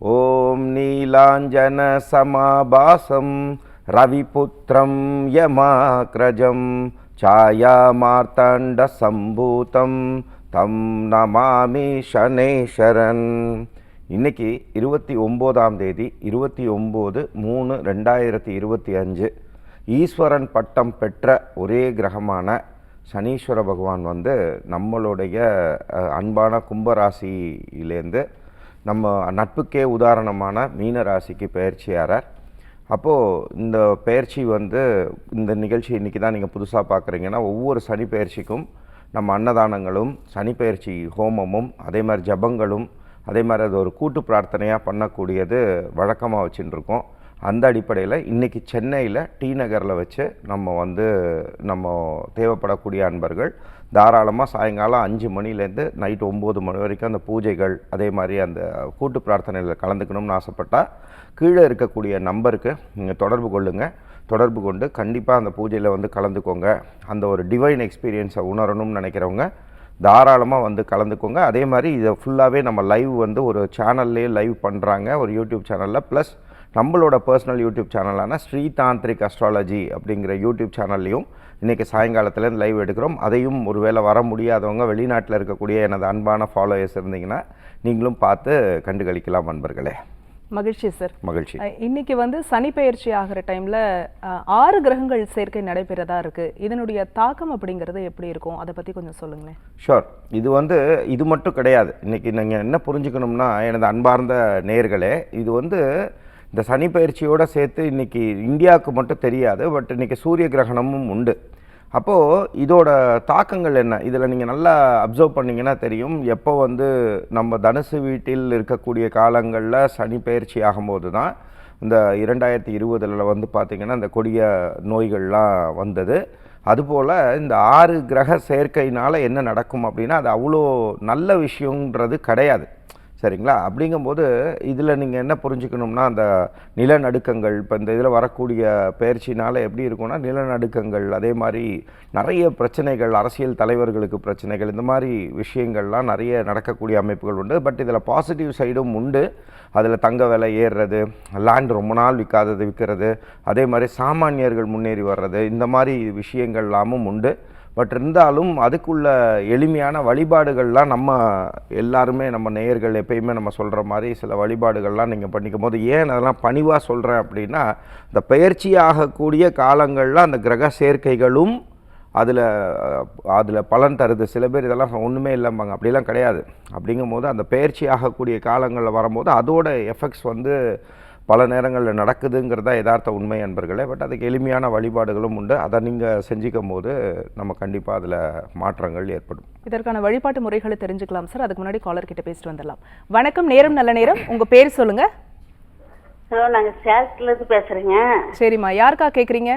ஓம் நீலாஞ்சன சமாபாசம் ரவிபுத்திரம் யமாக்ரஜம் சாயா மார்த்தண்ட சம்பூதம் தம் நமாமி சனேஸ்வரன். இன்னைக்கு இருபத்தி ஒம்போதாம் தேதி இருபத்தி ஒம்பது மூணு ரெண்டாயிரத்தி இருபத்தி அஞ்சு ஈஸ்வரன் பட்டம் பெற்ற ஒரே கிரகமான சனீஸ்வர பகவான் வந்து நம்மளுடைய அன்பான கும்பராசியிலேருந்து நம்ம நட்புக்கே உதாரணமான மீன ராசிக்கு பயிற்சியாரார் அப்போது இந்த பயிற்சி வந்து இந்த நிகழ்ச்சி இன்றைக்கி தான் நீங்கள் புதுசாக பார்க்குறீங்கன்னா ஒவ்வொரு சனி பயிற்சிக்கும் நம்ம அன்னதானங்களும் சனி பயிற்சி ஹோமமும் அதே மாதிரி ஜபங்களும் அதே மாதிரி அது ஒரு கூட்டு பிரார்த்தனையாக பண்ணக்கூடியது வழக்கமாக வச்சுட்டுருக்கோம் அந்த அடிப்படையில் இன்றைக்கி சென்னையில் டி நகரில் வச்சு நம்ம வந்து நம்ம தேவைப்படக்கூடிய அன்பர்கள் தாராளமாக சாயங்காலம் அஞ்சு மணிலேருந்து நைட் ஒம்பது மணி வரைக்கும் அந்த பூஜைகள் அதே மாதிரி அந்த கூட்டு பிரார்த்தனையில் கலந்துக்கணும்னு ஆசைப்பட்டால் கீழே இருக்கக்கூடிய நம்பருக்கு நீங்கள் தொடர்பு கொள்ளுங்கள் தொடர்பு கொண்டு கண்டிப்பாக அந்த பூஜையில் வந்து கலந்துக்கோங்க. அந்த ஒரு டிவைன் எக்ஸ்பீரியன்ஸை உணரணும்னு நினைக்கிறவங்க தாராளமாக வந்து கலந்துக்கோங்க. அதே மாதிரி இதை ஃபுல்லாகவே நம்ம லைவ் வந்து ஒரு சேனல்லே லைவ் பண்ணுறாங்க ஒரு யூடியூப் சேனலில் ப்ளஸ் நம்மளோட பர்சனல் யூடியூப் சேனலான ஸ்ரீ தாந்திரிக் அஸ்ட்ராலஜி அப்படிங்கிற யூடியூப் சேனல்லையும் இன்றைக்கி சாயங்காலத்துலேருந்து லைவ் எடுக்கிறோம். அதையும் ஒருவேளை வர முடியாதவங்க வெளிநாட்டில் இருக்கக்கூடிய எனது அன்பான ஃபாலோயர்ஸ் இருந்தீங்கன்னா நீங்களும் பார்த்து கண்டுகளிக்கலாம் நண்பர்களே மகிழ்ச்சி சார் மகிழ்ச்சி. இன்னைக்கு வந்து சனி பெயர்ச்சி ஆகிற டைம்ல ஆறு கிரகங்கள் சேர்க்கை நடைபெறதா இருக்கு. இதனுடைய தாக்கம் அப்படிங்கிறது எப்படி இருக்கும்? அதை பத்தி கொஞ்சம் சொல்லுங்களேன். ஷோர் இது வந்து இது மட்டும் கிடையாது. இன்றைக்கி நீங்கள் என்ன புரிஞ்சுக்கணும்னா எனது அன்பார்ந்த நேர்களே இது வந்து இந்த சனி பயிற்சியோடு சேர்த்து இன்றைக்கி இந்தியாவுக்கு மட்டும் தெரியாது பட் இன்றைக்கி சூரிய கிரகணமும் உண்டு. அப்போது இதோட தாக்கங்கள் என்ன? இதில் நீங்கள் நல்லா அப்சர்வ் பண்ணிங்கன்னா தெரியும். எப்போ வந்து நம்ம தனுசு வீட்டில் இருக்கக்கூடிய காலங்களில் சனி பயிற்சி ஆகும்போது தான் இந்த இரண்டாயிரத்தி இருபதில் வந்து பார்த்திங்கன்னா இந்த கொடிய நோய்கள்லாம் வந்தது. அதுபோல் இந்த ஆறு கிரக சேர்க்கையினால் என்ன நடக்கும் அப்படின்னா அது அவ்வளோ நல்ல விஷயங்கிறது கிடையாது. சரிங்களா? அப்படிங்கும்போது இதில் நீங்கள் என்ன புரிஞ்சுக்கணும்னா அந்த நிலநடுக்கங்கள் இப்போ இந்த இதில் வரக்கூடிய பயிற்சினால் எப்படி இருக்கும்னா நிலநடுக்கங்கள் அதே மாதிரி நிறைய பிரச்சனைகள் அரசியல் தலைவர்களுக்கு பிரச்சனைகள் இந்த மாதிரி விஷயங்கள்லாம் நிறைய நடக்கக்கூடிய அமைப்புகள் உண்டு. பட் இதில் பாசிட்டிவ் சைடும் உண்டு. அதில் தங்க விலை ஏறுறது லேண்ட் ரொம்ப நாள் விற்காதது விற்கிறது. அதே மாதிரி சாமானியர்கள் முன்னேறி வர்றது இந்த மாதிரி விஷயங்கள்லாமும் உண்டு. பட் இருந்தாலும் அதுக்குள்ள எளிமையான வழிபாடுகள்லாம் நம்ம எல்லாருமே நம்ம நேயர்கள் எப்பயுமே நம்ம சொல்கிற மாதிரி சில வழிபாடுகள்லாம் நீங்கள் பண்ணிக்கும் போது ஏன் அதெல்லாம் பணிவாக சொல்கிறேன் அப்படின்னா இந்த பயிற்சி ஆகக்கூடிய காலங்களில் அந்த கிரக சேர்க்கைகளும் அதில் அதில் பலன் தருது. சில பேர் இதெல்லாம் ஒன்றுமே இல்லைம்பாங்க. அப்படிலாம் கிடையாது. அப்படிங்கும்போது அந்த பயிற்சி ஆகக்கூடிய காலங்களில் வரும்போது அதோட எஃபெக்ட்ஸ் வந்து பல நேரங்களில் நடக்குதுங்கிறதா யதார்த்த உண்மை என்பர்களே பட் அதுக்கு எளிமையான வழிபாடுகளும் உண்டு. அதை நீங்கள் செஞ்சுக்கும் போது நம்ம கண்டிப்பாக அதில் மாற்றங்கள் ஏற்படும். இதற்கான வழிபாட்டு முறைகளை தெரிஞ்சுக்கலாம் சார். அதுக்கு முன்னாடி காலர் கிட்ட பேசிட்டு வந்துடலாம். வணக்கம் நேரம் நல்ல நேரம். உங்க பேர் சொல்லுங்க. ஹலோ நாங்கள் சேலத்துல இருந்து பேசுறேங்க. சரிம்மா. யாருக்கா கேக்குறீங்க?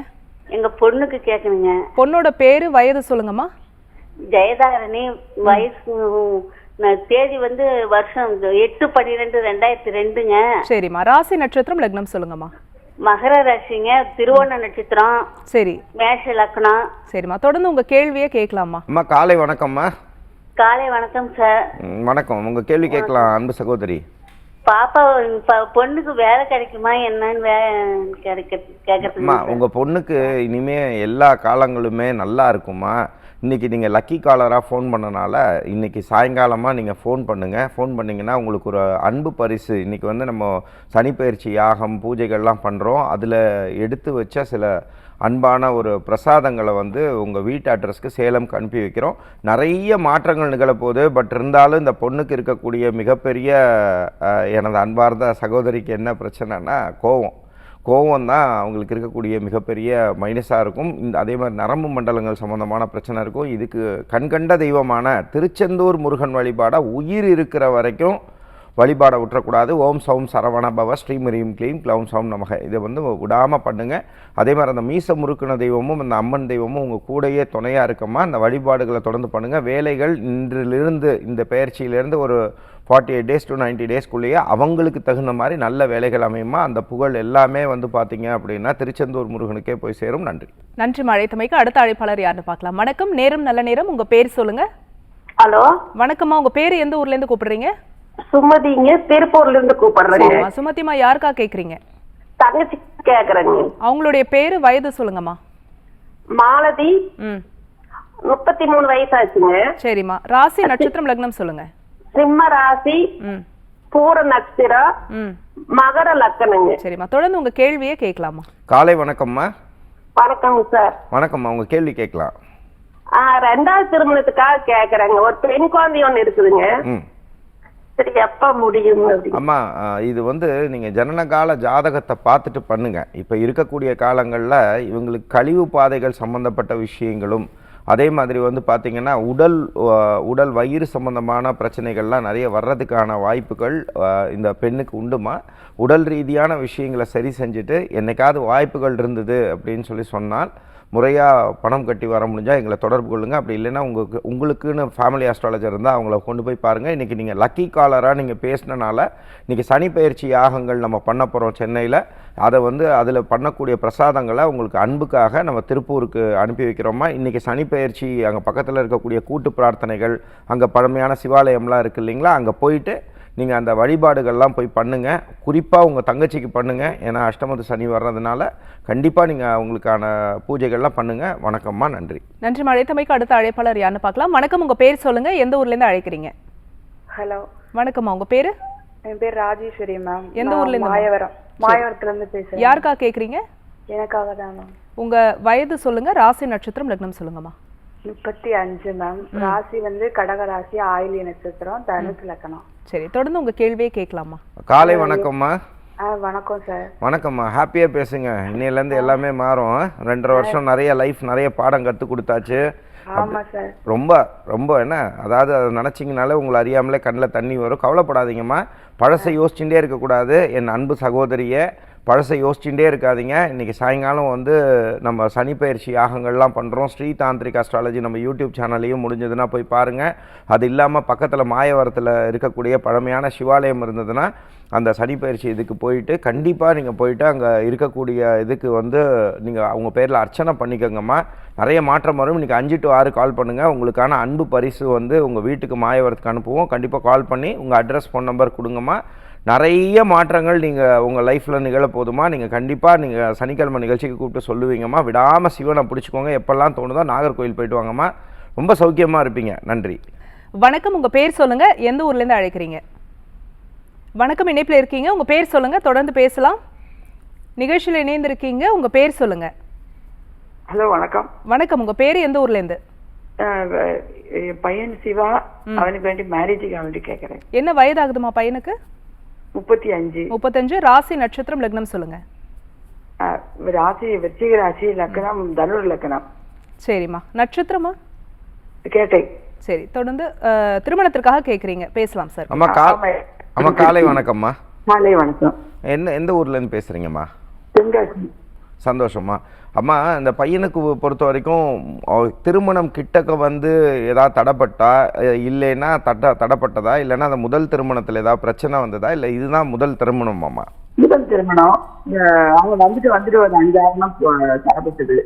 எங்க பொண்ணுக்கு கேட்கணுங்க பொண்ணோட பேரு வயது சொல்லுங்கம்மா. ஜெயதாரணி வயசு தேதி வந்து வருஷம் எட்டு பன்னிரெண்டு ரெண்டாயிரத்தி ரெண்டுங்க. சரிம்மா. ராசி நட்சத்திரம் லக்னம் சொல்லுங்கம்மா. மகர ராசிங்க திருவோண நட்சத்திரம் சரி. மேஷ லக்னம். சரிம்மா. தொடர்ந்து உங்க கேள்வியே கேட்கலாமா அம்மா காலை வணக்கம்மா. காலை வணக்கம் சார். வணக்கம். உங்கள் கேள்வி கேட்கலாம் அன்பு சகோதரி. பாப்பா ப- பொண்ணுக்கு வேலை கிடைக்குமா என்னன்னு வே கிடைக்க அம்மா கேட்கறதுங்க உங்கள் பொண்ணுக்கு இனிமே எல்லா காலங்களுமே நல்லா இருக்குமா இன்றைக்கி நீங்கள் லக்கி காலராக ஃபோன் பண்ணனால இன்றைக்கி சாயங்காலமாக நீங்கள் ஃபோன் பண்ணுங்கள் ஃபோன் பண்ணிங்கன்னா உங்களுக்கு ஒரு அன்பு பரிசு. இன்றைக்கி வந்து நம்ம சனிப்பயிற்சி யாகம் பூஜைகள்லாம் பண்ணுறோம் அதில் எடுத்து வச்ச சில அன்பான ஒரு பிரசாதங்களை வந்து உங்கள் வீட்டு அட்ரஸ்க்கு சேலம்க்கு அனுப்பி வைக்கிறோம். நிறைய மாற்றங்கள் நிகழப்போகுது பட் இருந்தாலும் இந்த பொண்ணுக்கு இருக்கக்கூடிய மிகப்பெரிய எனது அன்பார்ந்த சகோதரிக்கு என்ன பிரச்சனைனா கோவம். கோவம் தான் அவங்களுக்கு இருக்கக்கூடிய மிகப்பெரிய மைனஸாக இருக்கும். இந்த அதே மாதிரி நரம்பு மண்டலங்கள் சம்மந்தமான பிரச்சனை இருக்கும். இதுக்கு கண்கண்ட தெய்வமான திருச்செந்தூர் முருகன் வழிபாடாக உயிர் இருக்கிற வரைக்கும் வழிபாட விட்டுறக்கூடாது. ஓம் சௌம் சரவண பவ ஸ்ரீமரீம் க்ளீம் க்ளௌம் சௌம் நமக. இதை வந்து விடாமல் பண்ணுங்கள் அதே மாதிரி அந்த மீச முறுக்குன தெய்வமும் அந்த அம்மன் தெய்வமும் உங்கள் கூடயே துணையாக இருக்கமா அந்த வழிபாடுகளை தொடர்ந்து பண்ணுங்கள் வேலைகள் இன்றிலிருந்து இந்த பயிற்சியிலிருந்து ஒரு forty eight days to ninety டேஸ்க்குள்ளேயே அவங்களுக்கு தகுந்த மாதிரி நல்ல வேலைகள் அமையுமா? அந்த புகழ் எல்லாமே வந்து பார்த்தீங்க அப்படின்னா திருச்செந்தூர் முருகனுக்கே போய் சேரும். நன்றி. நன்றி அழைத்தமைக்கு அடுத்த அழைப்பாளர் யாருன்னு பார்க்கலாம். வணக்கம். நேரம் நல்ல நேரம். உங்க பேர் சொல்லுங்க. ஹலோ. வணக்கம்மா. உங்க பேர் எந்த ஊர்ல இருந்து கூப்பிடுறீங்க? சுமதிங்க. திருப்பூர்ல இருந்து கூப்பிடுறேங்க. சுமதிமா யாருக்கா கேக்குறீங்க? தங்கச்சி கேக்குறேங்க. அவங்களுடைய பேரு வயது சொல்லுங்கம்மா. மாலதி. முப்பத்தி மூணு வயசாச்சுங்க. சரிம்மா. ராசி நட்சத்திரம் லக்னம் சொல்லுங்க. சிம்ம ராசி பூர நட்சத்திரம் மகர லக்கணங்க சரிம்மா தொடர்ந்து உங்க கேள்வியே கேட்கலாமா காலை வணக்கம்மா. வணக்கங்க சார். வணக்கம்மா உங்கள் கேள்வி கேட்கலாம். ஆ, ரெண்டாவது திருமணத்துக்காக கேக்குறேங்க. ஒரு பெண் குழந்தை ஒண்ணு இருக்குதுங்க. சரி எப்ப முடியும் அம்மா இது வந்து நீங்கள் ஜனனகால ஜாதகத்தை பார்த்துட்டு பண்ணுங்க. இப்போ இருக்கக்கூடிய காலங்களில் இவங்களுக்கு கழிவு பாதைகள் சம்பந்தப்பட்ட விஷயங்களும் அதே மாதிரி வந்து பார்த்திங்கன்னா உடல் உடல் வயிறு சம்பந்தமான பிரச்சனைகள்லாம் நிறைய வர்றதுக்கான வாய்ப்புகள் இந்த பெண்ணுக்கு உண்டுமா? உடல் ரீதியான விஷயங்களை சரி செஞ்சுட்டு என்னைக்காவது வாய்ப்புகள் இருந்தது அப்படின்னு சொல்லி சொன்னால் முறையாக பணம் கட்டி வர முடிஞ்சால் எங்களை தொடர்பு கொள்ளுங்கள் அப்படி இல்லைன்னா உங்களுக்கு உங்களுக்குன்னு ஃபேமிலி ஆஸ்ட்ராலஜர் இருந்தால் அவங்கள கொண்டு போய் பாருங்கள் இன்றைக்கி நீங்கள் லக்கி காலராக நீங்கள் பேசினனால இன்றைக்கி சனி பயிற்சி யாகங்கள் நம்ம பண்ண போகிறோம் சென்னையில். அதை வந்து அதில் பண்ணக்கூடிய பிரசாதங்களை உங்களுக்கு அன்புக்காக நம்ம திருப்பூருக்கு அனுப்பி வைக்கிறோமா? இன்றைக்கி சனி பயிற்சி அங்கே பக்கத்தில் இருக்கக்கூடிய கூட்டு பிரார்த்தனைகள் அங்கே பழமையான சிவாலயம்லாம் இருக்குது இல்லைங்களா? அங்கே போயிட்டு நீங்கள் அந்த வழிபாடுகள்லாம் போய் பண்ணுங்கள் குறிப்பாக உங்கள் தங்கச்சிக்கு பண்ணுங்கள் ஏன்னா அஷ்டமத்து சனி வர்றதுனால கண்டிப்பாக நீங்கள் உங்களுக்கான பூஜைகள்லாம் பண்ணுங்கள் வணக்கம்மா நன்றி. நன்றி அழைத்தமைக்கு அடுத்த அழைப்பாளர் யாருன்னு பார்க்கலாம். வணக்கம் உங்க பேர் சொல்லுங்க. எந்த ஊர்ல இருந்து அழைக்கிறீங்க? ஹலோ. வணக்கம்மா உங்க பேரு? என் பேர் ராஜேஸ்வரி மேம். எந்த நான் ஊர்ல இருந்து? ma'am? மாயவரம். மாயவரத்துல இருந்து பேசுறேன். யாருக்கா கேக்குறீங்க? எனக்காக தான் மேம். உங்க வயது சொல்லுங்க. ராசி நட்சத்திரம் லக்னம் சொல்லுங்கம்மா முப்பத்தி அஞ்சு மேம். ராசி வந்து கடக ராசி ஆயிலிய நட்சத்திரம் தனுசு லக்கணம். சரி தொடர்ந்து உங்க கேள்வியே கேட்கலாமா? காலை வணக்கம்மா. வணக்கம் சார். வணக்கம்மா. ஹாப்பியாக பேசுங்க. இன்னையிலேருந்து எல்லாமே மாறும். ரெண்டரை வருஷம் நிறைய லைஃப் நிறைய பாடம் கற்றுக் கொடுத்தாச்சு. ஆமா சார். ரொம்ப ரொம்ப என்ன? அதாவது அதை நினச்சிங்கனாலே உங்களை அறியாமலே கண்ணில் தண்ணி வரும். கவலைப்படாதீங்கம்மா. பழசை யோசிச்சுட்டே இருக்கக்கூடாது. என் அன்பு சகோதரியை பழசை யோசிச்சுட்டே இருக்காதீங்க. இன்றைக்கி சாயங்காலம் வந்து நம்ம சனி பயிற்சி யாகங்கள்லாம் பண்ணுறோம் ஸ்ரீ தாந்திரிக் அஸ்ட்ராலஜி நம்ம யூடியூப் சேனல்லையும் முடிஞ்சதுன்னா போய் பாருங்கள் அது இல்லாமல் பக்கத்தில் மாயவரத்தில் இருக்கக்கூடிய பழமையான சிவாலயம் இருந்ததுன்னா அந்த சனி பயிற்சி இதுக்கு போயிட்டு கண்டிப்பாக நீங்கள் போயிட்டு அங்கே இருக்கக்கூடிய இதுக்கு வந்து நீங்கள் அவங்க பேரில் அர்ச்சனை பண்ணிக்கோங்கம்மா. நிறைய மாற்றம் வரும். இன்றைக்கி அஞ்சு டு ஆறு கால் பண்ணுங்கள் உங்களுக்கான அன்பு பரிசு வந்து உங்கள் வீட்டுக்கு மாயவரத்துக்கு அனுப்புவோம். கண்டிப்பாக கால் பண்ணி உங்கள் அட்ரஸ் ஃபோன் நம்பர் கொடுங்கம்மா. நிறைய மாற்றங்கள் நீங்கள் உங்கள் லைஃப்பில் நிகழ போதுமா? நீங்கள் கண்டிப்பாக நீங்கள் சனிக்கிழமை நிகழ்ச்சிக்கு கூப்பிட்டு சொல்லுவீங்கம்மா. விடாமல் சிவனை பிடிச்சிக்கோங்க. எப்பெல்லாம் தோணுதோ நாகர்கோயில் போயிட்டு வாங்கம்மா. ரொம்ப சௌக்கியமாக இருப்பீங்க. நன்றி. வணக்கம். உங்க பேர் சொல்லுங்க. எந்த ஊர்ல இருந்து அழைக்கிறீங்க? வணக்கம். இணைப்புல இருக்கீங்க. உங்க பேர் சொல்லுங்க. தொடர்ந்து பேசலாம். நிகழ்ச்சியில் இணைந்திருக்கீங்க. உங்க பேர் சொல்லுங்க. ஹலோ வணக்கம். வணக்கம். உங்க பேர் எந்த ஊர்ல இருந்து? அஹ் வ- என் பையன் சிவா. அவனுக்கு வேண்டி மேரேஜுக்கு வேண்டி கேட்கறேன் என்ன வயதாகுதுமா பையனுக்கு? முப்பத்தி அஞ்சு. முப்பத்தஞ்சு ராசி நட்சத்திரம் லக்னம் சொல்லுங்க. ராசி விருச்சிக ராசி லக்கணம் தனுர் லக்கணம் சரிம்மா. நட்சத்திரமா? கேட்டேன் சரி தொடர்ந்து திருமணத்திற்காக கேக்குறீங்க. பேசலாம் சார். அம்மா கா ஆமா. அம்மா காலை வணக்கம்மா. காலை வணக்கம். என்ன எந்த ஊர்லேருந்து பேசுகிறீங்கம்மா தென்காசி. சந்தோஷமா. அம்மா இந்த பையனுக்கு பொறுத்த வரைக்கும் திருமணம் கிட்டக்க வந்து ஏதாவது தடைப்பட்டா இல்லைன்னா தட்ட தடைப்பட்டதா? இல்லைன்னா அந்த முதல் திருமணத்தில் ஏதாவது பிரச்சனை வந்ததா? இல்லை இதுதான் முதல் திருமணமாம்மா முதல் திருமணம். அவங்க வந்துட்டு வந்துட்டு ஒரு அஞ்சாயிரம் தரப்பட்டது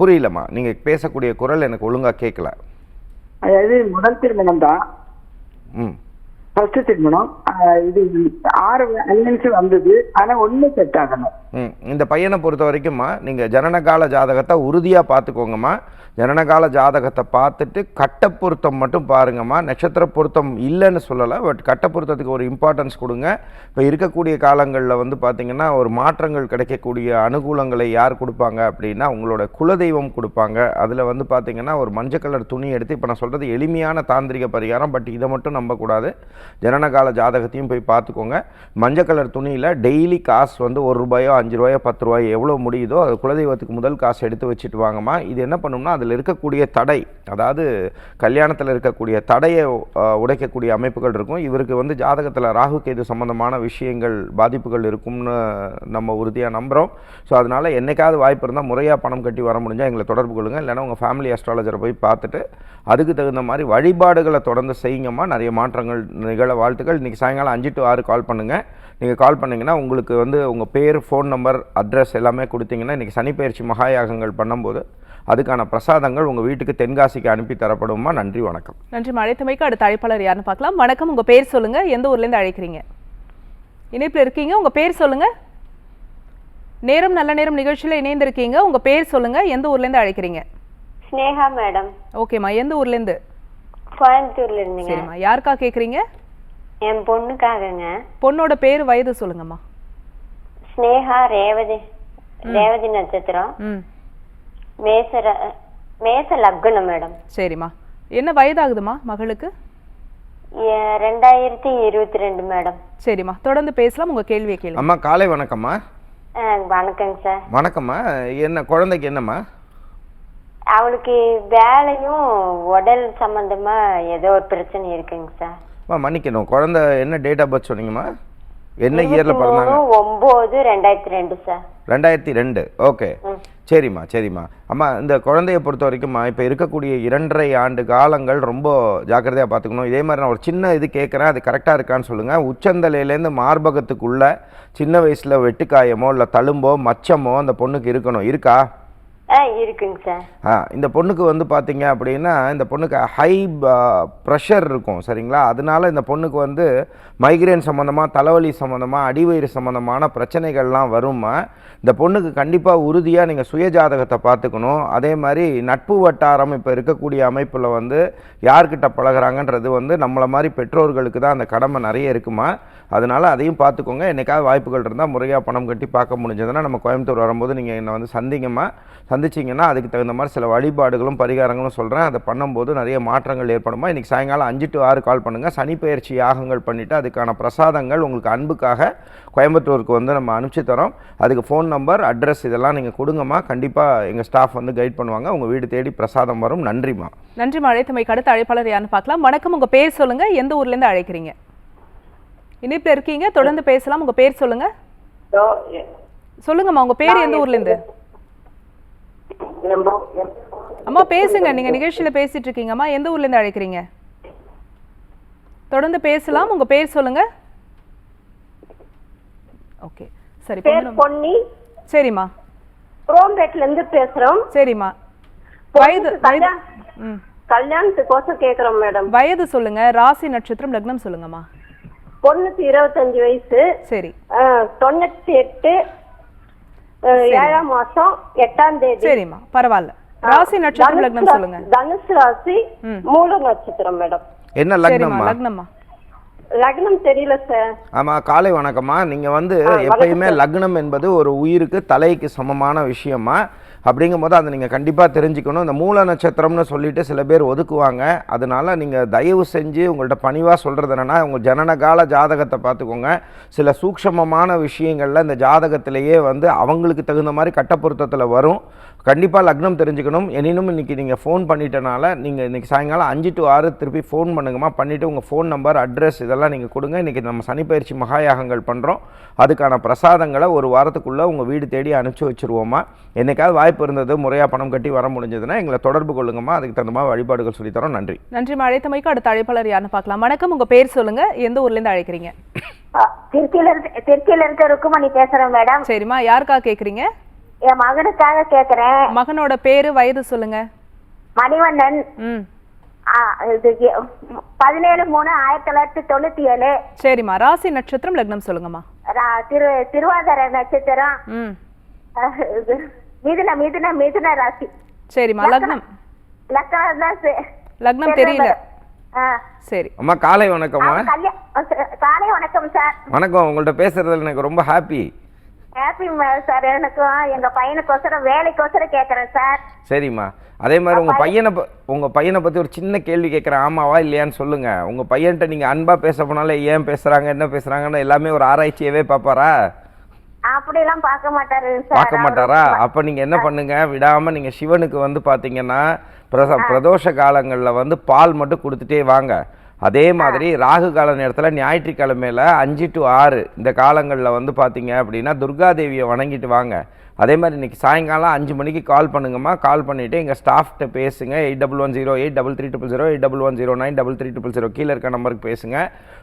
புரியலம்மா. நீங்கள் பேசக்கூடிய குரல் எனக்கு ஒழுங்காக கேட்கல அதாவது முதல் திருமணம் தான் ம். ஃபர்ஸ்ட் திருமணம். இது ஆறு அலைன்ஸ் வந்தது. ஆனா ஒண்ணும் செட் ஆகல. ம் இந்த பையனை பொறுத்த வரைக்கும்மா நீங்கள் ஜனனகால ஜாதகத்தை உறுதியாக பார்த்துக்கோங்கம்மா. ஜனனகால ஜாதகத்தை பார்த்துட்டு கட்ட பொருத்தம் மட்டும் பாருங்கம்மா. நட்சத்திர பொருத்தம் இல்லைன்னு சொல்லலை பட் கட்ட பொருத்தத்துக்கு ஒரு இம்பார்ட்டன்ஸ் கொடுங்க. இப்போ இருக்கக்கூடிய காலங்களில் வந்து பார்த்திங்கன்னா ஒரு மாற்றங்கள் கிடைக்கக்கூடிய அனுகூலங்களை யார் கொடுப்பாங்க அப்படின்னா உங்களோட குலதெய்வம் கொடுப்பாங்க. அதில் வந்து பார்த்திங்கன்னா ஒரு மஞ்சள் கலர் துணி எடுத்து இப்போ நான் சொல்கிறது எளிமையான தாந்திரிக பரிகாரம் பட் இதை மட்டும் நம்பக்கூடாது. ஜனனகால ஜாதகத்தை எல்லாத்தையும் போய் பார்த்துக்கோங்க. மஞ்சள் கலர் துணியில் டெய்லி காசு வந்து ஒரு ரூபாயோ அஞ்சு ரூபாயோ பத்து ரூபாயோ எவ்வளோ முடியுதோ அது குலதெய்வத்துக்கு முதல் காசு எடுத்து வச்சுட்டு வாங்கம்மா. இது என்ன பண்ணும்னா அதில் இருக்கக்கூடிய தடை அதாவது கல்யாணத்தில் இருக்கக்கூடிய தடையை உடைக்கக்கூடிய அமைப்புகள் இருக்கும். இவருக்கு வந்து ஜாதகத்தில் ராகு கேது சம்மந்தமான விஷயங்கள் பாதிப்புகள் இருக்கும்னு நம்ம உறுதியாக நம்புகிறோம் ஸோ அதனால் என்னைக்காவது வாய்ப்பு இருந்தால் முறையாக பணம் கட்டி வர முடிஞ்சால் எங்களை தொடர்பு கொள்ளுங்கள் இல்லைனா உங்கள் ஃபேமிலி அஸ்ட்ராலஜரை போய் பார்த்துட்டு அதுக்கு தகுந்த மாதிரி வழிபாடுகளை தொடர்ந்து செய்யுங்கம்மா. நிறைய மாற்றங்கள் நிகழ வாழ்த்துக்கள். இன்றைக்கி சாயங்காலம் அஞ்சு டு ஆறு கால் பண்ணுங்கள் நீங்கள் கால் பண்ணிங்கன்னா உங்களுக்கு வந்து உங்கள் பேர் ஃபோன் நம்பர் அட்ரஸ் எல்லாமே கொடுத்தீங்கன்னா இன்றைக்கி சனிப்பயிற்சி மகாயாகங்கள் பண்ணும்போது அதுக்கான பிரசாதங்கள் உங்கள் வீட்டுக்கு தென்காசிக்கு அனுப்பி தரப்படுமா நன்றி வணக்கம். நன்றி அழைத்தமைக்கு அடுத்த அழைப்பாளர் யாருன்னு பார்க்கலாம். வணக்கம் உங்க பேர் சொல்லுங்க. எந்த ஊர்ல இருந்து அழைக்கிறீங்க? இணைப்புல இருக்கீங்க. உங்க பேர் சொல்லுங்க. நேரம் நல்ல நேரம் நிகழ்ச்சியில இணைந்திருக்கீங்க. உங்க பேர் சொல்லுங்க. எந்த ஊர்ல இருந்து அழைக்கிறீங்க? ஸ்னேகா மேடம். ஓகேம்மா. எந்த ஊர்ல இருந்து? கோயம்புத்தூர்ல இருந்துங்க. சரிம்மா. யாருக்கா கேக்குறீங்க? என் பொண்ணுக்காகங்க. பொண்ணோட பேர் வயது சொல்லுங்கம்மா. ஸ்னேகா ரேவதி ரேவதி நட்சத்திரம். ம். மேச மேச லக்னம் மேடம். சரிம்மா. என்ன வயதாகுதுமா மகளுக்கு? ரெண்டாயிரத்தி இருபத்தி ரெண்டு மேடம். சரிம்மா. தொடர்ந்து பேசலாம் உங்க கேள்வியை கேளுங்க. அம்மா காலை வணக்கம்மா. ஆ, வணக்கங்க சார். வணக்கம்மா. என்ன குழந்தைக்கு என்னம்மா? அவளுக்கு வேலையும் உடல் சம்பந்தமா ஏதோ ஒரு பிரச்சனை இருக்குங்க சார். அம்மா மன்னிக்கணும். குழந்தை என்ன டேட் ஆஃப் பர்த் சொன்னீங்கம்மா? என்ன இயரில் பிறந்தாங்க? மூணு ஒன்பது ரெண்டாயிரத்தி ரெண்டு சார் ரெண்டாயிரத்தி ரெண்டு. ஓகே சரிம்மா சரிம்மா. அம்மா இந்த குழந்தைய பொறுத்த வரைக்கும்மா இப்போ இருக்கக்கூடிய இரண்டரை ஆண்டு காலங்கள் ரொம்ப ஜாக்கிரதையாக பார்த்துக்கணும். இதே மாதிரி நான் ஒரு சின்ன இது கேட்குறேன். அது கரெக்டாக இருக்கான்னு சொல்லுங்கள் உச்சந்தலையிலேருந்து மார்பகத்துக்குள்ள சின்ன வயசில் வெட்டுக்காயமோ இல்லை தழும்போ மச்சமோ அந்த பொண்ணுக்கு இருக்கணும். இருக்கா? இருக்குங்க சார். ஆ இந்த பொண்ணுக்கு வந்து பார்த்தீங்க அப்படின்னா இந்த பொண்ணுக்கு ஹை ப்ரெஷர் இருக்கும் சரிங்களா? அதனால இந்த பொண்ணுக்கு வந்து மைக்ரேன் சம்மந்தமாக தலைவலி சம்மந்தமாக அடிவயிறு சம்மந்தமான பிரச்சனைகள்லாம் வருமா இந்த பொண்ணுக்கு கண்டிப்பாக உறுதியாக நீங்கள் சுயஜாதகத்தை பார்த்துக்கணும். அதே மாதிரி நட்பு வட்டாரம் இப்போ இருக்கக்கூடிய அமைப்பில் வந்து யார்கிட்ட பழகுறாங்கன்றது வந்து நம்மளை மாதிரி பெற்றோர்களுக்கு தான் அந்த கடமை நிறைய இருக்குமா. அதனால் அதையும் பார்த்துக்கோங்க. என்னைக்காவது வாய்ப்புகள் இருந்தால் முறையாக பணம் கட்டி பார்க்க முடிஞ்சதுன்னா நம்ம கோயம்புத்தூர் வரும்போது நீங்கள் என்னை வந்து சந்திங்கம்மா. சந்திச்சிங்கன்னா அதுக்கு தகுந்த மாதிரி சில வழிபாடுகளும் பரிகாரங்களும் சொல்கிறேன் அதை பண்ணும்போது நிறைய மாற்றங்கள் ஏற்படுமா? இன்றைக்கி சாயங்காலம் அஞ்சு டு ஆறு கால் பண்ணுங்கள் சனிப்பெயர்ச்சி யாகங்கள் பண்ணிவிட்டு அதுக்கான பிரசாதங்கள் உங்களுக்கு அன்புக்காக கோயம்புத்தூருக்கு வந்து நம்ம அனுப்பிச்சி தரோம். அதுக்கு ஃபோன் நம்பர் அட்ரஸ் இதெல்லாம் நீங்கள் கொடுங்கம்மா. கண்டிப்பாக எங்கள் ஸ்டாஃப் வந்து கைட் பண்ணுவாங்க. உங்கள் வீடு தேடி பிரசாதம் வரும். நன்றிம்மா. நன்றி அழைத்தமைக்கு அடுத்த அழைப்பாளர் யாருன்னு பார்க்கலாம். வணக்கம். உங்க பேர் சொல்லுங்க. எந்த ஊர்ல இருந்து அழைக்கிறீங்க? இணைப்புல இருக்கீங்க. தொடர்ந்து பேசலாம். உங்க பேர் சொல்லுங்க. சொல்லுங்கம்மா. உங்க பேர் எந்த ஊர்ல இருந்து? அம்மா பேசுங்க. நீங்க நிகழ்ச்சியில பேசிட்டு இருக்கீங்கம்மா எந்த ஊர்ல இருந்து அழைக்கிறீங்க? தொடர்ந்து பேசலாம். உங்க பேர் சொல்லுங்க. ஓகே. சரி பொன்னி. சரிம்மா. குரோம்பேட்ல இருந்து பேசுறோம். சரிம்மா. வயது கல்யாணத்துக்கோசம் கேக்குறோம் மேடம். வயது சொல்லுங்க. ராசி நட்சத்திரம் லக்னம் சொல்லுங்கம்மா. பொண்ணுக்கு இருபத்தஞ்சு வயசு. சரி. தொண்ணூத்தி எட்டு ஏழாம் மாசம் எட்டாம் தேதி. சரிம்மா பரவாயில்ல. ராசி நட்சத்திரம் லக்னம் சொல்லுங்க. தனுசு ராசி. மூல நட்சத்திரம் மேடம். என்ன லக்னம்மா? லக்னம்மா. லக்னம் தெரியல சார் ஆமாம் காலை வணக்கம்மா. நீங்கள் வந்து எப்பயுமே லக்னம் என்பது ஒரு உயிருக்கு தலைக்கு சமமான விஷயமா அப்படிங்கும்போது அதை நீங்கள் கண்டிப்பாக தெரிஞ்சுக்கணும். இந்த மூல நட்சத்திரம்னு சொல்லிட்டு சில பேர் ஒதுக்குவாங்க. அதனால் நீங்கள் தயவு செஞ்சு உங்கள்கிட்ட பணிவாக சொல்கிறது என்னென்னா உங்கள் ஜனனகால ஜாதகத்தை பார்த்துக்கோங்க. சில சூக்ஷமமான விஷயங்களில் இந்த ஜாதகத்திலேயே வந்து அவங்களுக்கு தகுந்த மாதிரி கட்டப்பொருத்தத்தில் வரும். கண்டிப்பாக லக்னம் தெரிஞ்சுக்கணும். எனினும் இன்றைக்கி நீங்கள் ஃபோன் பண்ணிட்டனால நீங்கள் இன்றைக்கி சாயங்காலம் அஞ்சு டு ஆறு திருப்பி ஃபோன் பண்ணுங்கம்மா. பண்ணிவிட்டு உங்கள் ஃபோன் நம்பர் அட்ரஸ் இதெல்லாம் நீங்கள் கொடுங்க. இன்றைக்கி நம்ம சனிப்பயிற்சி மகாயாகங்கள் பண்ணுறோம் அதுக்கான பிரசாதங்களை ஒரு வாரத்துக்குள்ளே உங்கள் வீடு தேடி அனுப்பிச்சி வச்சுருவோம்மா. என்னைக்காவது வாய்ப்பு இருந்தது முறையாக பணம் கட்டி வர முடிஞ்சதுன்னா எங்களை தொடர்பு கொள்ளுங்கம்மா. அதுக்கு தகுந்த மாதிரி வழிபாடுகள் சொல்லித்தரோம் நன்றி. நன்றி அழைத்தமைக்கு அடுத்த அழைப்பாளர் யாருன்னு பார்க்கலாம். வணக்கம். உங்க பேர் சொல்லுங்க. எந்த ஊர்ல இருந்து அழைக்கிறீங்க திருச்சியில இருந்து திருச்சியில இருக்க ருக்குமணி பேசுறேன் மேடம். சரிம்மா. யாருக்கா கேக்குறீங்க? என் மகனுக்காக கேக்குறேன். மகனோட பேரு வயது சொல்லுங்க. மணிவண்ணன். ம். பதினேழு மூணு ஆயிரத்தி தொள்ளாயிரத்தி தொண்ணூத்தி ஏழு சரிம்மா. ராசி நட்சத்திரம் லக்னம் சொல்லுங்கம்மா. ரா- திரு திருவாதிரை நட்சத்திரம். ம். மிதுன மிதுன மிதுன ராசி. சரிம்மா. லக்னம். லக்கணம் தான் லக்னம் தெரியல. சரி. அம்மா காலை கல்யா- காலை வணக்கம் சார். வணக்கம். உங்கள்கிட்ட பேசுகிறதுல எனக்கு ரொம்ப ஹாப்பி ஹாப்பி சார் எனக்கும் எங்க பையனுக்கோசரம் வேலைக்கோசரம் கேக்குறேன் சார் சரிம்மா. அதே மாதிரி உங்கள் பையனை ப உங்கள் பையனை பற்றி ஒரு சின்ன கேள்வி கேட்குறேன் ஆமாவா இல்லையான்னு சொல்லுங்கள் உங்கள் பையன்கிட்ட நீங்கள் அன்பாக பேச போனாலே ஏன் பேசுகிறாங்க என்ன பேசுகிறாங்கன்னு எல்லாமே ஒரு ஆராய்ச்சியவே பார்ப்பாரா அப்படிலாம் பார்க்க மாட்டாரு பார்க்க மாட்டாரா? அப்போ நீங்கள் என்ன பண்ணுங்க? விடாமல் நீங்கள் சிவனுக்கு வந்து பார்த்தீங்கன்னா பிரச பிரதோஷ காலங்களில் வந்து பால் மட்டும் கொடுத்துட்டே வாங்க. அதே மாதிரி ராகு கால நேரத்தில் ஞாயிற்றுக்கிழமையில் அஞ்சு டு ஆறு இந்த காலங்களில் வந்து பார்த்தீங்க அப்படின்னா துர்காதேவியை வணங்கிட்டு வாங்க. அதே மாதிரி இன்றைக்கி சாயங்காலம் அஞ்சு மணிக்கு கால் பண்ணுங்கம்மா கால் பண்ணிவிட்டு எங்கள் ஸ்டாஃப்கிட்ட பேசுங்க eight double one zero eight double three triple zero eight double one zero nine double three triple zero கீழே இருக்க நம்பருக்கு பேசுங்க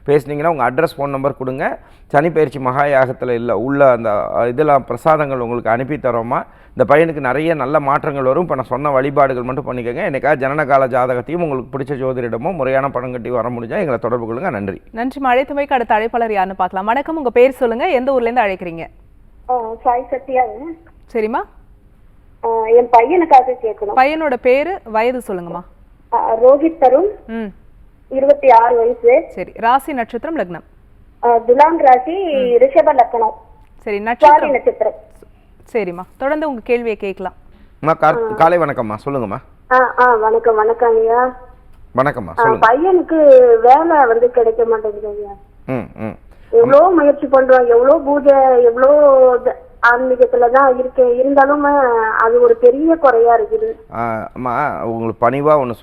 பேசுனீங்கன்னா உங்கள் அட்ரஸ் ஃபோன் நம்பர் கொடுங்க சனிப்பயிற்சி மகா யாகத்தில் இல்லை உள்ள அந்த இதெல்லாம் பிரசாதங்கள் உங்களுக்கு அனுப்பி தரோமா இந்த பையனுக்கு நிறைய நல்ல மாற்றங்கள் வரும் இப்போ நான் சொன்ன வழிபாடுகள் மட்டும் பண்ணிக்கோங்க எனக்கா ஜனனகால ஜாதகத்தையும் உங்களுக்கு பிடிச்ச ஜோதிடமும் முறையான பணம் கட்டி வர முடிஞ்சால் எங்களை தொடர்பு கொள்ளுங்க நன்றி நன்றி மழைத்துமைக்கு அடுத்த அழைப்பாளர் யாருன்னு பார்க்கலாம் வணக்கம் உங்கள் பேர் சொல்லுங்கள் எந்த ஊர்லேருந்து அழைக்கிறீங்க சாய் சத்யா சரிம்மா. என் பையனுக்காக கேட்கணும். பையனோட பேரு வயது சொல்லுங்கம்மா. ரோஹித் தருண். இருபத்தி ஆறு வயசு. சரி ராசி நட்சத்திரம் லக்னம். துலாம் ராசி ரிஷப லக்கணம் சரி நட்சத்திரம். நட்சத்திரம். சரிம்மா தொடர்ந்து உங்க கேள்வியை கேட்கலாம். காலை வணக்கம்மா சொல்லுங்கம்மா. வணக்கம் வணக்கம் ஐயா. வணக்கம்மா பையனுக்கு வேலை வந்து கிடைக்க மாட்டேங்குது ஐயா. ம் ம். எவ்வளோ முயற்சி பண்றோம். எவ்வளோ பூஜை எவ்வளோ த- இருக்கேன் இருந்தாலும் அது ஒரு பெரிய குறையா இருக்குது. அம்மா உங்களுக்கு ஒன்று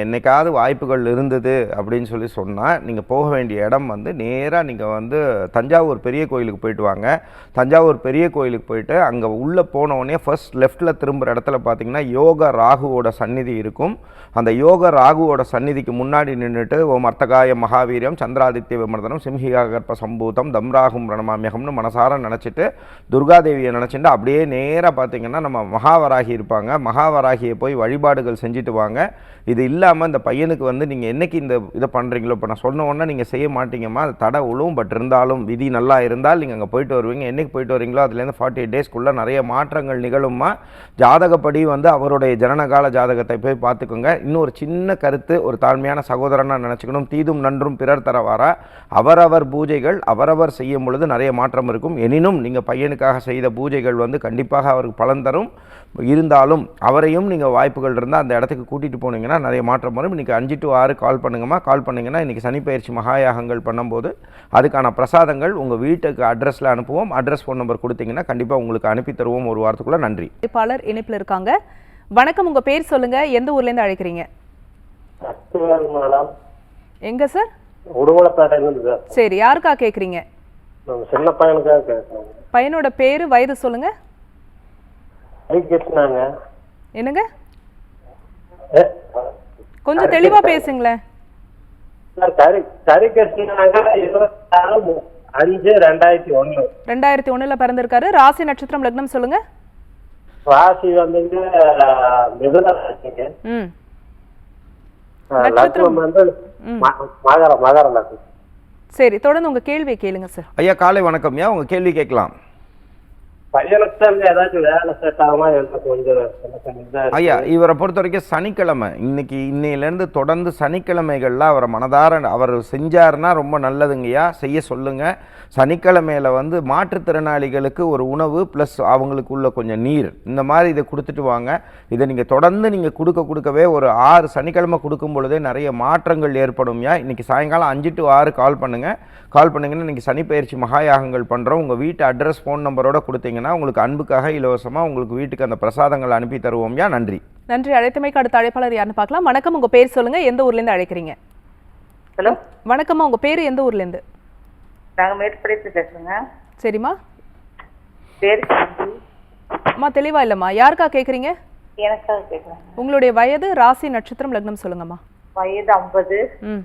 என்னைக்காவது வாய்ப்புகள் இருந்தது அப்படின்னு சொல்லி சொன்னா நீங்க போக வேண்டிய இடம் வந்து நேரா நீங்க வந்து தஞ்சாவூர் பெரிய கோயிலுக்கு போயிட்டு வாங்க. தஞ்சாவூர் பெரிய கோயிலுக்கு போயிட்டு அங்க உள்ள போன உடனே ஃபர்ஸ்ட் லெஃப்ட்ல திரும்புற இடத்துல பாத்தீங்கன்னா யோக ராகுவோட சந்நிதி இருக்கும். அந்த யோக ராகுவோட சந்நிதிக்கு முன்னாடி நின்றுட்டு ஓம் அர்த்தகாய மகாவீரியம் சந்திராதித்ய விமர்தனம் சிம்ஹிகா கர்ப்ப சம்பூதம் தம்ராகும் ரணமாமியகம்னு மனசார நினச்சிட்டு துர்காதேவியை நினச்சிட்டு அப்படியே நேராக பார்த்தீங்கன்னா நம்ம மகாவராகி இருப்பாங்க. மகாவராகியை போய் வழிபாடுகள் செஞ்சுட்டு வாங்க. இது இல்லாமல் இந்த பையனுக்கு வந்து நீங்கள் என்னைக்கு இந்த இதை பண்ணுறீங்களோ இப்போ நான் சொன்ன உடனே நீங்கள் செய்ய மாட்டீங்கம்மா. அது தடை உழுவும் பட் இருந்தாலும் விதி நல்லா இருந்தால் நீங்கள் அங்கே போயிட்டு வருவீங்க. என்னைக்கு போயிட்டு வரீங்களோ அதுலேருந்து ஃபார்ட்டி எயிட் டேஸ்க்குள்ளே நிறைய மாற்றங்கள் நிகழும்மா. ஜாதகப்படி வந்து அவருடைய ஜனனகால ஜாதகத்தை போய் பார்த்துக்கோங்க. இன்னும் ஒரு சின்ன கருத்து ஒரு தாழ்மையான சகோதரனாக நினச்சிக்கணும். தீதும் நன்றும் பிறர் தரவாரா? அவரவர் பூஜைகள் அவரவர் செய்யும் பொழுது நிறைய மாற்றம் இருக்கும். எனினும் நீங்கள் பையனுக்கு பையனுக்காக செய்த பூஜைகள் வந்து கண்டிப்பாக அவருக்கு பலன் தரும். இருந்தாலும் அவரையும் நீங்கள் வாய்ப்புகள் இருந்தால் அந்த இடத்துக்கு கூட்டிகிட்டு போனீங்கன்னா நிறைய மாற்றம் வரும். இன்றைக்கி அஞ்சு டு ஆறு கால் பண்ணுங்கம்மா. கால் பண்ணிங்கன்னா இன்றைக்கி சனிப்பயிற்சி மகாயாகங்கள் பண்ணும்போது அதுக்கான பிரசாதங்கள் உங்கள் வீட்டுக்கு அட்ரஸில் அனுப்புவோம். அட்ரஸ் ஃபோன் நம்பர் கொடுத்தீங்கன்னா கண்டிப்பாக உங்களுக்கு அனுப்பி தருவோம் ஒரு வாரத்துக்குள்ளே. நன்றி. அழைப்பாளர் இணைப்புல இருக்காங்க. வணக்கம். உங்க பேர் சொல்லுங்க. எந்த ஊர்ல இருந்து அழைக்கிறீங்க? எங்க சார்? உடுமலைப்பேட்டையில இருந்து சார். சரி. யாருக்கா கேக்குறீங்க? நம்ம சின்ன பையனுக்காக கேட்குறோம் பையனோட பேரு வயது சொல்லுங்க. என்னங்க? கொஞ்சம் தெளிவா பேசுங்களேன். அஞ்சு ரெண்டாயிரத்தி ஒண்ணு. ரெண்டாயிரத்தி ஒண்ணுல பிறந்திருக்காரு. ராசி நட்சத்திரம் லக்னம் சொல்லுங்க. ராசி வந்துங்க மிதுன ராசிங்க. லக்னம் வந்து ம- மகர மகர லக்னம். சரி தொடர்ந்து உங்க கேள்வியை கேளுங்க சார் ஐயா காலை வணக்கம்யா உங்கள் கேள்வி கேட்கலாம். ஐயா இவரை பொறுத்த வரைக்கும் சனிக்கிழமை. இன்னைக்கு இன்னையிலேருந்து தொடர்ந்து சனிக்கிழமைகளில் அவரை மனதார அவர் செஞ்சாருன்னா ரொம்ப நல்லதுங்கய்யா. செய்ய சொல்லுங்க. சனிக்கிழமையில வந்து மாற்றுத்திறனாளிகளுக்கு ஒரு உணவு ப்ளஸ் அவங்களுக்கு உள்ள கொஞ்சம் நீர். இந்த மாதிரி இதை கொடுத்துட்டு வாங்க. இதை நீங்கள் தொடர்ந்து நீங்கள் கொடுக்க கொடுக்கவே ஒரு ஆறு சனிக்கிழமை கொடுக்கும் பொழுதே நிறைய மாற்றங்கள் ஏற்படும்யா இன்னைக்கு சாயங்காலம் அஞ்சு டு ஆறு கால் பண்ணுங்க. கால் பண்ணீங்கன்னா இன்னைக்கு சனிப்பயிற்சி மகாயாகங்கள் பண்ணுறோம் உங்கள் வீட்டு அட்ரஸ் ஃபோன் நம்பரோட கொடுத்தீங்கன்னா உங்களுக்கு அன்புக்காக இலவசமாக உங்களுக்கு வீட்டுக்கு அந்த பிரசாதங்கள் அனுப்பி தருவோம்யா நன்றி. நன்றி. அழைத்தமைக்கு அடுத்த அழைப்பாளர் யாருன்னு பார்க்கலாம். வணக்கம். உங்க பேர் சொல்லுங்க. எந்த ஊர்ல இருந்து அழைக்கிறீங்க? ஹலோ? வணக்கம்மா. உங்க பேரு எந்த ஊர்ல இருந்து நாங்க மேற்படித்து பேசுறேங்க. சரிம்மா. பேர் சாந்தி அம்மா தெளிவா இல்லம்மா. யாருக்கா கேக்குறீங்க? எனக்காக கேட்குறேன் உங்களுடைய வயது ராசி நட்சத்திரம் லக்னம் சொல்லுங்கம்மா. வயது ஐம்பது. ம்.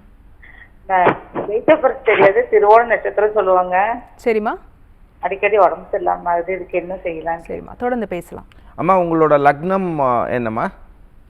டேட் ஆஃப் பர்த் தெரியாது திருவோண நட்சத்திரம் சொல்லுவாங்க. சரிம்மா. அடிக்கடி உடம்பு சரியில்லாம ஆகுது இதுக்கு என்ன செய்யலாம் சரிம்மா. தொடர்ந்து பேசலாம். அம்மா உங்களோட லக்னம் என்னம்மா?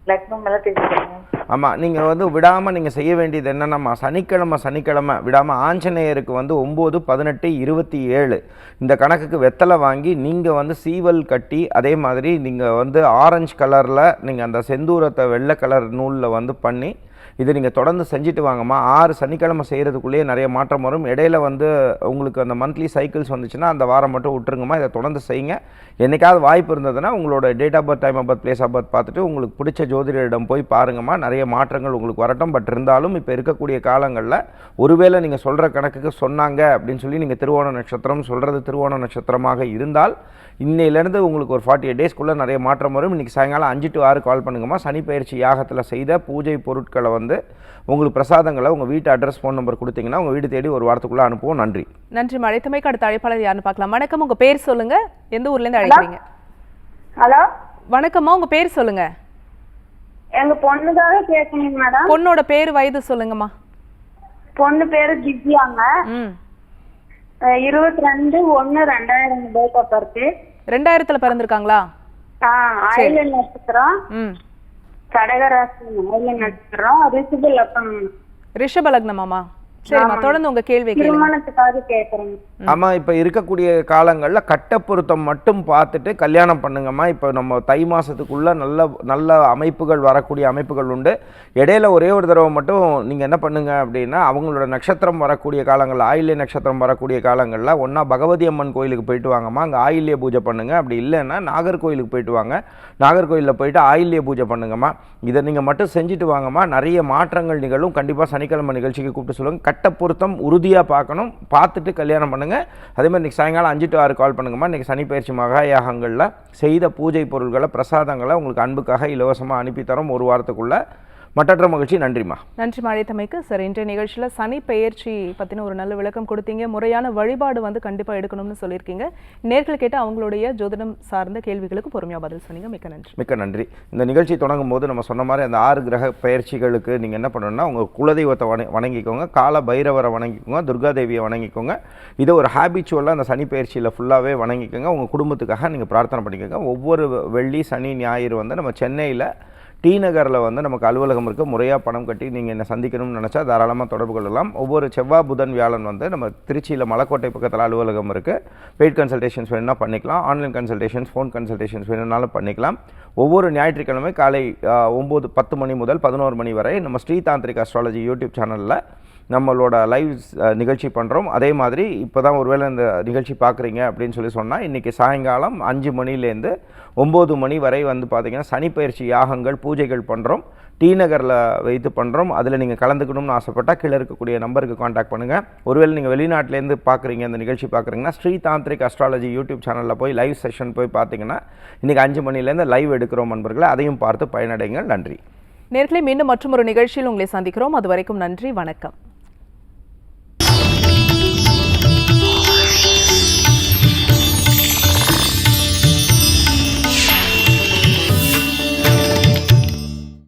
லக்னம் தெரிஞ்சுக்கணும் ஆமாம் நீங்கள் வந்து விடாமல் நீங்கள் செய்ய வேண்டியது என்னென்னம்மா? சனிக்கிழமை சனிக்கிழமை விடாமல் ஆஞ்சநேயருக்கு வந்து ஒம்பது பதினெட்டு இருபத்தி ஏழு. இந்த கணக்குக்கு வெத்தலை வாங்கி நீங்கள் வந்து சீவல் கட்டி அதே மாதிரி நீங்கள் வந்து ஆரஞ்சு கலரில் நீங்கள் அந்த செந்தூரத்தை வெள்ளை கலர் நூலில் வந்து பண்ணி இது நீங்கள் தொடர்ந்து செஞ்சுட்டு வாங்கம்மா. ஆறு சனிக்கிழமை செய்கிறதுக்குள்ளேயே நிறைய மாற்றம் வரும். இடையில வந்து உங்களுக்கு அந்த மந்த்லி சைக்கிள்ஸ் வந்துச்சுன்னா அந்த வாரம் மட்டும் விட்டுருங்கம்மா. இதை தொடர்ந்து செய்யுங்க. என்றைக்காவது வாய்ப்பு இருந்ததுன்னா உங்களோட date of birth time of birth place of birth பார்த்துட்டு உங்களுக்கு பிடிச்ச ஜோதிடரிடம் போய் பாருங்கம்மா. நிறைய மாற்றங்கள் உங்களுக்கு வரட்டும். பட் இருந்தாலும் இப்போ இருக்கக்கூடிய காலங்களில் ஒருவேளை நீங்கள் சொல்கிற கணக்குக்கு சொன்னாங்க அப்படின்னு சொல்லி நீங்கள் திருவோண நட்சத்திரம் சொல்கிறது திருவோண நட்சத்திரமாக இருந்தால் இன்னையிலேருந்து உங்களுக்கு ஒரு ஃபார்ட்டி எயிட் டேஸ்க்குள்ளே நிறைய மாற்றம் வரும். இன்றைக்கி சாயங்காலம் அஞ்சு டு ஆறு கால் பண்ணுங்கம்மா. சனி பயிற்சி யாகத்தில் செய்த பூஜை பொருட்களை வந்து உங்களுக்கு பிரசாதங்களை உங்கள் வீட்டு அட்ரஸ் ஃபோன் நம்பர் கொடுத்தீங்கன்னா உங்கள் வீடு தேடி ஒரு வாரத்துக்குள்ளே அனுப்புவோம். நன்றி. நன்றி மழைத்தமைக்கு அடுத்த அழைப்பாளர் யாருன்னு பார்க்கலாம். வணக்கம். உங்க பேர் சொல்லுங்க. எந்த ஊர்ல இருந்து அழைக்கிறீங்க? ஹலோ? வணக்கம்மா. உங்க பேர் சொல்லுங்க. எங்க பொண்ணுக்காக கேட்கணும் மேடம். பொண்ணோட பேர் வயது சொல்லுங்கம்மா. பொண்ணு பேரு திவ்யாங்க. இருபத்தி ரெண்டு ஒன்னு ரெண்டாயிரம் டேட் ஆஃப் பர்த் ரெண்டாயிரத்துல பிறந்திருக்காங்களா? ஆயில நட்சத்திரம் ம். கடகராசி ஆயில நட்சத்திரம் ரிஷப லக்னம் ரிஷப லக்னமாமா சரிம்மா தொடர்ந்து உங்க கேள்வி திருமணத்துக்காக கேக்குறேங்க ஆமாம் இப்போ இருக்கக்கூடிய காலங்களில் கட்ட பொருத்தம் மட்டும் பார்த்துட்டு கல்யாணம் பண்ணுங்கம்மா. இப்போ நம்ம தை மாதத்துக்குள்ளே நல்ல நல்ல அமைப்புகள் வரக்கூடிய அமைப்புகள் உண்டு. இடையில ஒரே ஒரு தடவை மட்டும் நீங்கள் என்ன பண்ணுங்க அப்படின்னா அவங்களோட நட்சத்திரம் வரக்கூடிய காலங்களில் ஆயில்ய நட்சத்திரம் வரக்கூடிய காலங்களில் ஒன்றா பகவதி அம்மன் கோயிலுக்கு போயிட்டு வாங்கம்மா. அங்கே ஆயில்ய பூஜை பண்ணுங்க. அப்படி இல்லைன்னா நாகர்கோயிலுக்கு போயிட்டு வாங்க. நாகர்கோயிலில் போயிட்டு ஆயில்ய பூஜை பண்ணுங்கம்மா. இதை நீங்கள் மட்டும் செஞ்சுட்டு வாங்கம்மா. நிறைய மாற்றங்கள் நிகழும். கண்டிப்பாக சனிக்கிழமை நிகழ்ச்சிக்கு கூப்பிட்டு சொல்லுங்கள் கட்ட பொருத்தம் உறுதியாக பார்க்கணும். பார்த்துட்டு கல்யாணம் பண்ணுங்கள் அதே மாதிரி இன்றைக்கி சாயங்காலம் அஞ்சு டு ஆறு கால் பண்ணுங்கம்மா. இன்றைக்கி சனிப்பயிற்சி மகாயாகங்களில் செய்த பூஜை பொருள்களை பிரசாதங்களை உங்களுக்கு அன்புக்காக இலவசமாக அனுப்பித்தரோம் ஒரு வாரத்துக்குள்ளே மற்றற்ற மகிழ்ச்சி. நன்றிம்மா. நன்றி மழைத்தமைக்கு சார் இன்றைய நிகழ்ச்சியில சனி பெயர்ச்சி பத்தின ஒரு நல்ல விளக்கம் கொடுத்தீங்க. முறையான வழிபாடு வந்து கண்டிப்பா எடுக்கணும்னு சொல்லியிருக்கீங்க. நேர்கள் கேட்டு அவங்களுடைய ஜோதிடம் சார்ந்த கேள்விகளுக்கு பொறுமையா பதில் சொன்னீங்க. மிக்க நன்றி. மிக்க நன்றி. இந்த நிகழ்ச்சி தொடங்கும் போது நம்ம சொன்ன மாதிரி அந்த ஆறு கிரக பயிற்சிகளுக்கு நீங்கள் என்ன பண்ணணும்னா உங்கள் குலதெய்வத்தை வண வணங்கிக்கோங்க. கால பைரவரை வணங்கிக்கோங்க. துர்காதேவியை வணங்கிக்கோங்க. இதை ஒரு ஹேபிச்சுவலாக அந்த சனி பயிற்சியில் ஃபுல்லாகவே வணங்கிக்கோங்க. உங்கள் குடும்பத்துக்காக நீங்கள் பிரார்த்தனை பண்ணிக்கோங்க. ஒவ்வொரு வெள்ளி சனி ஞாயிறு வந்து நம்ம சென்னையில் டி நகரில் வந்து நமக்கு அலுவலகம் இருக்குது முறையாக பணம் கட்டி நீங்கள் என்ன சந்திக்கணும்னு நினச்சா தாராளமாக தொடர்பு கொள்ளலாம். ஒவ்வொரு செவ்வாய் புதன் வியாழன் வந்து நம்ம திருச்சியில் மலக்கோட்டை பக்கத்தில் அலுவலகம் இருக்குது பெய்ட் கன்சல்டேஷன்ஸ் வேணும்னா பண்ணிக்கலாம். ஆன்லைன் கன்சல்டேஷன்ஸ் ஃபோன் கன்சல்டேஷன்ஸ் வேணும்னாலும் பண்ணிக்கலாம். ஒவ்வொரு ஞாயிற்றுக்கிழமை காலை ஒம்பது பத்து மணி முதல் பதினோரு மணி வரை நம்ம ஸ்ரீதாந்திரிக் அஸ்ட்ராலஜி யூடியூப் சேனலில் நம்மளோட லைவ் நிகழ்ச்சி பண்ணுறோம் அதே மாதிரி இப்போ தான் ஒருவேளை இந்த நிகழ்ச்சி பார்க்குறீங்க அப்படின்னு சொல்லி சொன்னால் இன்றைக்கி சாயங்காலம் அஞ்சு மணிலேருந்து ஒம்பது மணி வரை வந்து பார்த்திங்கன்னா சனிப்பயிற்சி யாகங்கள் பூஜைகள் பண்ணுறோம் டி நகரில் வைத்து பண்ணுறோம் அதில் நீங்கள் கலந்துக்கணும்னு ஆசைப்பட்டால் கீழே இருக்கக்கூடிய நம்பருக்கு காண்டாக்ட் பண்ணுங்கள் ஒருவேளை நீங்கள் வெளிநாட்டிலேருந்து பார்க்குறீங்க இந்த நிகழ்ச்சி பார்க்குறீங்கன்னா ஸ்ரீ தாந்திரிக் அஸ்ட்ராலஜி யூடியூப் சேனலில் போய் லைவ் செஷன் போய் பார்த்தீங்கன்னா இன்றைக்கி அஞ்சு மணிலேருந்து லைவ் எடுக்கிறோம் நண்பர்களை. அதையும் பார்த்து பயனடைங்கள் நன்றி. நேர்களை மீண்டும் மற்றொரு நிகழ்ச்சியில் உங்களை சந்திக்கிறோம். அது வரைக்கும் நன்றி வணக்கம்.